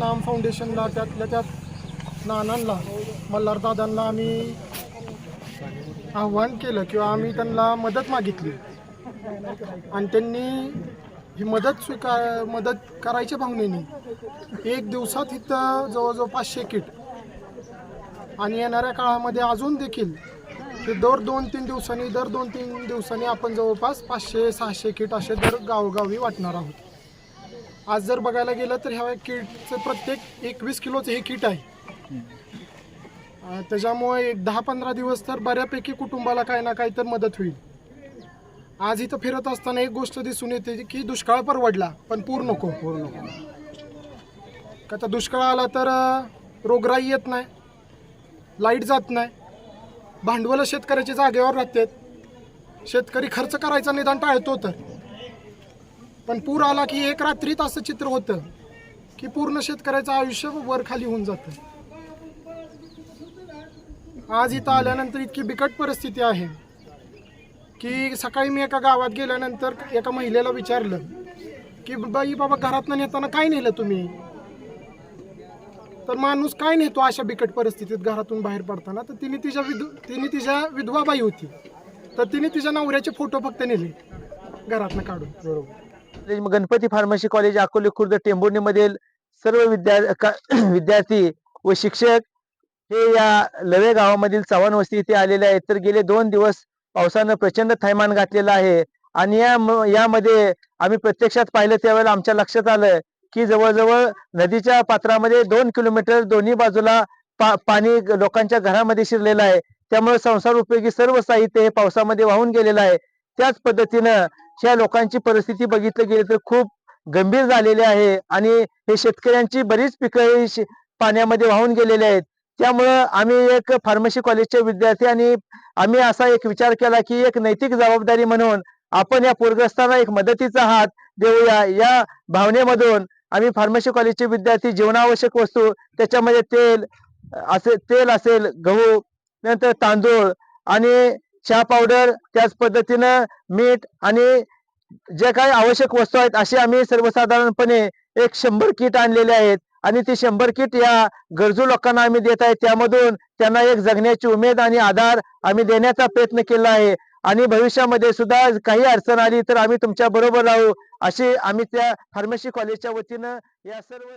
नाम फाउंडेशनला त्यातल्या त्यात नानांना मल्हारदादांना आम्ही आव्हान केलं किंवा आम्ही त्यांना मदत मागितली. आणि त्यांनी ही मदत स्वीकार मदत करायच्या भावनेने एक दिवसात इथं जवळजवळ पाचशे किट. आणि येणाऱ्या काळामध्ये अजून देखील ते दर दोन तीन दिवसांनी दर दोन तीन दिवसांनी आपण जवळपास पाचशे सहाशे किट असे दर गावोगावी वाटणार आहोत. आज जर बघायला गेलं तर ह्या किटचं प्रत्येक एकवीस किलोचं हे किट आहे. अं, त्याच्यामुळे एक दहा पंधरा दिवस तर बऱ्यापैकी कुटुंबाला काही ना काही तर मदत होईल. आज इथं फिरत असताना एक गोष्ट दिसून येते की दुष्काळ परवडला पण पूर नको. पूर नको. का तर दुष्काळ आला तर अं, रोगराई येत नाही लाइट जात नाही. भांडवल शेतकऱ्याच्या जागेवर राहतात. शेतकरी खर्च करायचा निदान टाळतो तर. पण पूर आला की एक रात्रीत असं चित्र होतं की पूर्ण शेतकऱ्याचं आयुष्य वर खाली होऊन जातं. आज इथं आल्यानंतर इतकी बिकट परिस्थिती आहे की सकाळी मी एका गावात गेल्यानंतर एका महिलेला विचारलं की बाई बाबा घरातनं नेताना काय नेलं तुम्ही? तर माणूस काय नेतो अशा बिकट परिस्थितीत घरातून बाहेर पडताना? तर तिने तिच्या विध तिने तिच्या विधवा बाई होती. तर तिने तिच्या नवऱ्याचे फोटो फक्त नेले घरातनं काढून. बरोबर. गणपती फार्मसी कॉलेज अकोले खुर्द टेंभुर्णी मधील सर्व विद्या विद्यार्थी व शिक्षक हे या लवे गावामधील चव्हाण वस्ती इथे आलेले आहेत. तर गेले दोन दिवस पावसानं प्रचंड थैमान घातलेलं आहे. आणि या यामध्ये आम्ही प्रत्यक्षात पाहिलं त्यावेळेला आमच्या लक्षात आलं की जवळजवळ नदीच्या पात्रामध्ये दोन किलोमीटर दोन्ही बाजूला पा पाणी लोकांच्या घरामध्ये शिरलेलं आहे. त्यामुळे संसार उपयोगी सर्व साहित्य हे पावसामध्ये वाहून गेलेलं आहे. त्याच पद्धतीनं ह्या लोकांची परिस्थिती बघितली गेली तर खूप गंभीर झालेली आहे. आणि हे शेतकऱ्यांची बरीच पिकं ही पाण्यामध्ये वाहून गेलेली आहेत. त्यामुळं आम्ही एक फार्मसी कॉलेजचे विद्यार्थी आणि आम्ही असा एक विचार केला की एक नैतिक जबाबदारी म्हणून आपण या पूरग्रस्तांना एक मदतीचा हात देऊया. या भावनेमधून आम्ही फार्मसी कॉलेजचे विद्यार्थी जीवनावश्यक वस्तू त्याच्यामध्ये तेल असे तेल असेल गहू नंतर तांदूळ आणि चहा पावडर त्याच पद्धतीनं मीठ आणि जे काही आवश्यक वस्तू आहेत असे आम्ही सर्वसाधारणपणे एक शंभर किट आणलेले आहेत. आणि ती शंभर किट या गरजू लोकांना आम्ही देत आहे. त्यामधून त्यांना एक जगण्याची उमेद आणि आधार आम्ही देण्याचा प्रयत्न केला आहे. आणि भविष्यामध्ये सुद्धा काही अडचण आली तर आम्ही तुमच्या बरोबर राहू अशी आम्ही त्या फार्मसी कॉलेजच्या वतीनं या सर्व